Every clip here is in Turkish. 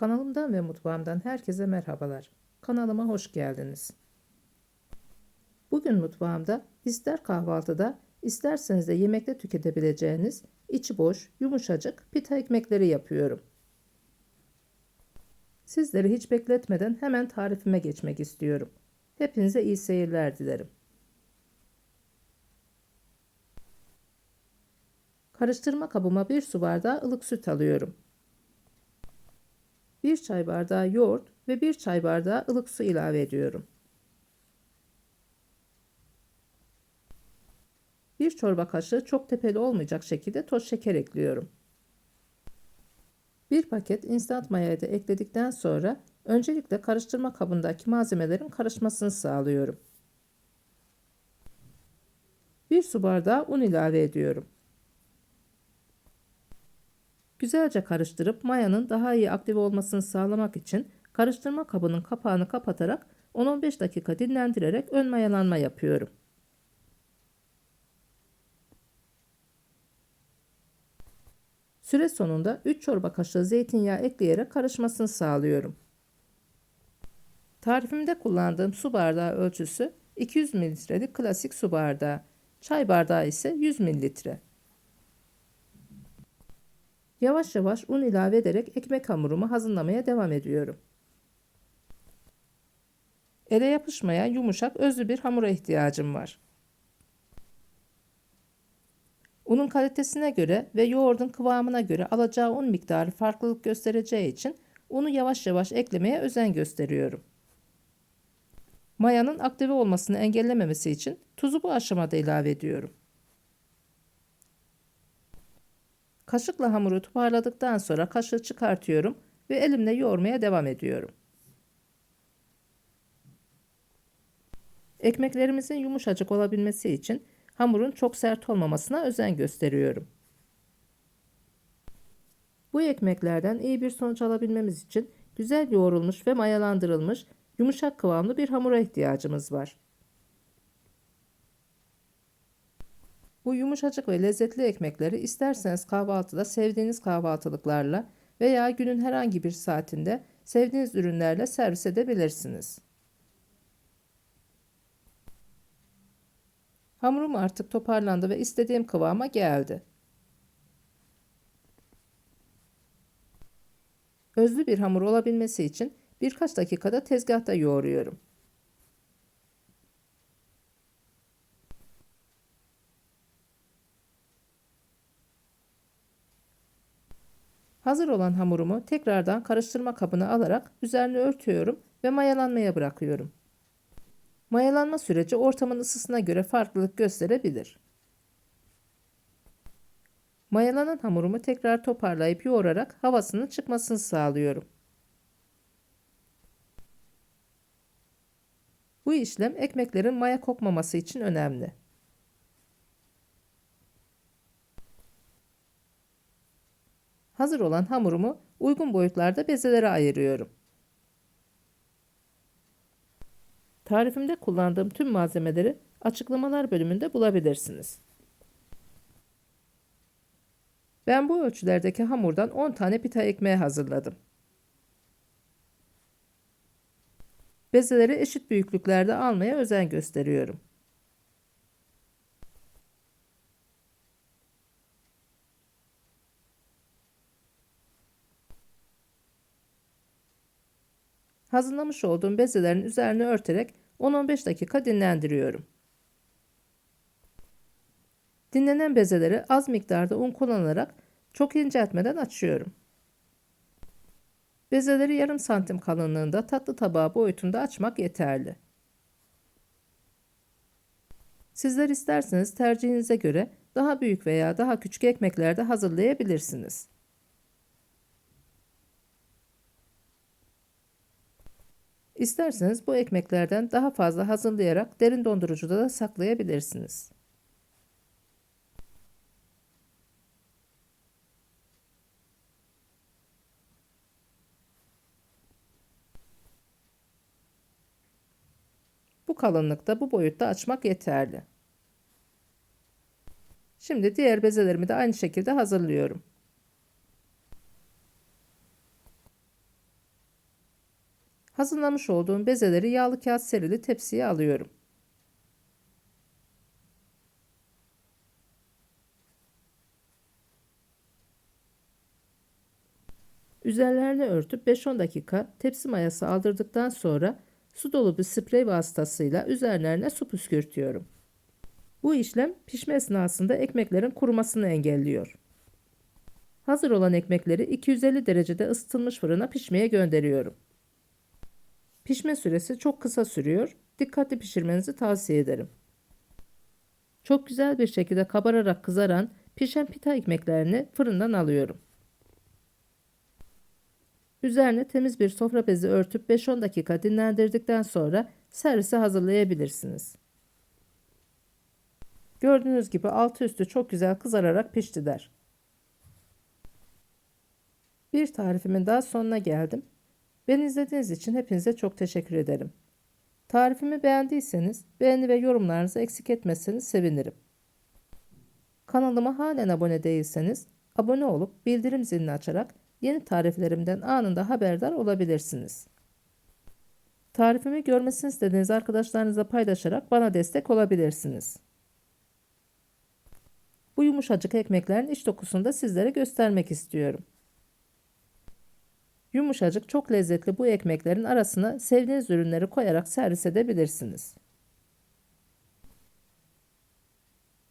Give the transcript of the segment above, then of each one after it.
Kanalımdan ve mutfağımdan herkese merhabalar. Kanalıma hoş geldiniz. Bugün mutfağımda ister kahvaltıda isterseniz de yemekte tüketebileceğiniz içi boş, yumuşacık pita ekmekleri yapıyorum. Sizleri hiç bekletmeden hemen tarifime geçmek istiyorum. Hepinize iyi seyirler dilerim. Karıştırma kabıma bir su bardağı ılık süt alıyorum. 1 çay bardağı yoğurt ve 1 çay bardağı ılık su ilave ediyorum. 1 çorba kaşığı çok tepeli olmayacak şekilde toz şeker ekliyorum. 1 paket instant mayayı da ekledikten sonra öncelikle karıştırma kabındaki malzemelerin karışmasını sağlıyorum. 1 su bardağı un ilave ediyorum. Güzelce karıştırıp mayanın daha iyi aktive olmasını sağlamak için karıştırma kabının kapağını kapatarak 10-15 dakika dinlendirerek ön mayalanma yapıyorum. Süre sonunda 3 çorba kaşığı zeytinyağı ekleyerek karışmasını sağlıyorum. Tarifimde kullandığım su bardağı ölçüsü 200 mililitrelik klasik su bardağı. Çay bardağı ise 100 mililitre. Yavaş yavaş un ilave ederek ekmek hamurumu hazırlamaya devam ediyorum. Ele yapışmayan yumuşak özlü bir hamura ihtiyacım var. Unun kalitesine göre ve yoğurdun kıvamına göre alacağı un miktarı farklılık göstereceği için unu yavaş yavaş eklemeye özen gösteriyorum. Mayanın aktive olmasını engellememesi için tuzu bu aşamada ilave ediyorum. Kaşıkla hamuru toparladıktan sonra kaşığı çıkartıyorum ve elimle yoğurmaya devam ediyorum. Ekmeklerimizin yumuşacık olabilmesi için hamurun çok sert olmamasına özen gösteriyorum. Bu ekmeklerden iyi bir sonuç alabilmemiz için güzel yoğrulmuş ve mayalandırılmış yumuşak kıvamlı bir hamura ihtiyacımız var. Bu yumuşacık ve lezzetli ekmekleri isterseniz kahvaltıda sevdiğiniz kahvaltılıklarla veya günün herhangi bir saatinde sevdiğiniz ürünlerle servis edebilirsiniz. Hamurum artık toparlandı ve istediğim kıvama geldi. Özlü bir hamur olabilmesi için birkaç dakikada tezgahta yoğuruyorum. Hazır olan hamurumu tekrardan karıştırma kabına alarak üzerine örtüyorum ve mayalanmaya bırakıyorum. Mayalanma süreci ortamın ısısına göre farklılık gösterebilir. Mayalanan hamurumu tekrar toparlayıp yoğurarak havasının çıkmasını sağlıyorum. Bu işlem ekmeklerin maya kokmaması için önemli. Hazır olan hamurumu uygun boyutlarda bezelere ayırıyorum. Tarifimde kullandığım tüm malzemeleri açıklamalar bölümünde bulabilirsiniz. Ben bu ölçülerdeki hamurdan 10 tane pita ekmeği hazırladım. Bezeleri eşit büyüklüklerde almaya özen gösteriyorum. Hazırlamış olduğum bezelerin üzerine örterek 10-15 dakika dinlendiriyorum. Dinlenen bezeleri az miktarda un kullanarak çok inceltmeden açıyorum. Bezeleri yarım santim kalınlığında tatlı tabağı boyutunda açmak yeterli. Sizler isterseniz tercihinize göre daha büyük veya daha küçük ekmekler de hazırlayabilirsiniz. İsterseniz bu ekmeklerden daha fazla hazırlayarak derin dondurucuda da saklayabilirsiniz. Bu kalınlıkta bu boyutta açmak yeterli. Şimdi diğer bezelerimi de aynı şekilde hazırlıyorum. Hazırlamış olduğum bezeleri yağlı kağıt serili tepsiye alıyorum. Üzerlerini örtüp 5-10 dakika tepsi mayası aldırdıktan sonra su dolu bir sprey vasıtasıyla üzerlerine su püskürtüyorum. Bu işlem pişme esnasında ekmeklerin kurumasını engelliyor. Hazır olan ekmekleri 250 derecede ısıtılmış fırına pişmeye gönderiyorum. Pişme süresi çok kısa sürüyor. Dikkatli pişirmenizi tavsiye ederim. Çok güzel bir şekilde kabararak kızaran pişen pita ekmeklerini fırından alıyorum. Üzerine temiz bir sofra bezi örtüp 5-10 dakika dinlendirdikten sonra servise hazırlayabilirsiniz. Gördüğünüz gibi altı üstü çok güzel kızararak piştiler. Bir tarifimin daha sonuna geldim. Beni izlediğiniz için hepinize çok teşekkür ederim. Tarifimi beğendiyseniz beğeni ve yorumlarınızı eksik etmezseniz sevinirim. Kanalıma halen abone değilseniz abone olup bildirim zilini açarak yeni tariflerimden anında haberdar olabilirsiniz. Tarifimi görmesini istediğiniz arkadaşlarınızla paylaşarak bana destek olabilirsiniz. Bu yumuşacık ekmeklerin iç dokusunu da sizlere göstermek istiyorum. Yumuşacık çok lezzetli bu ekmeklerin arasına sevdiğiniz ürünleri koyarak servis edebilirsiniz.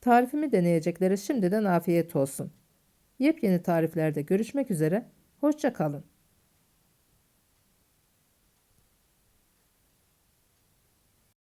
Tarifimi deneyeceklere şimdiden afiyet olsun. Yepyeni tariflerde görüşmek üzere, hoşça kalın.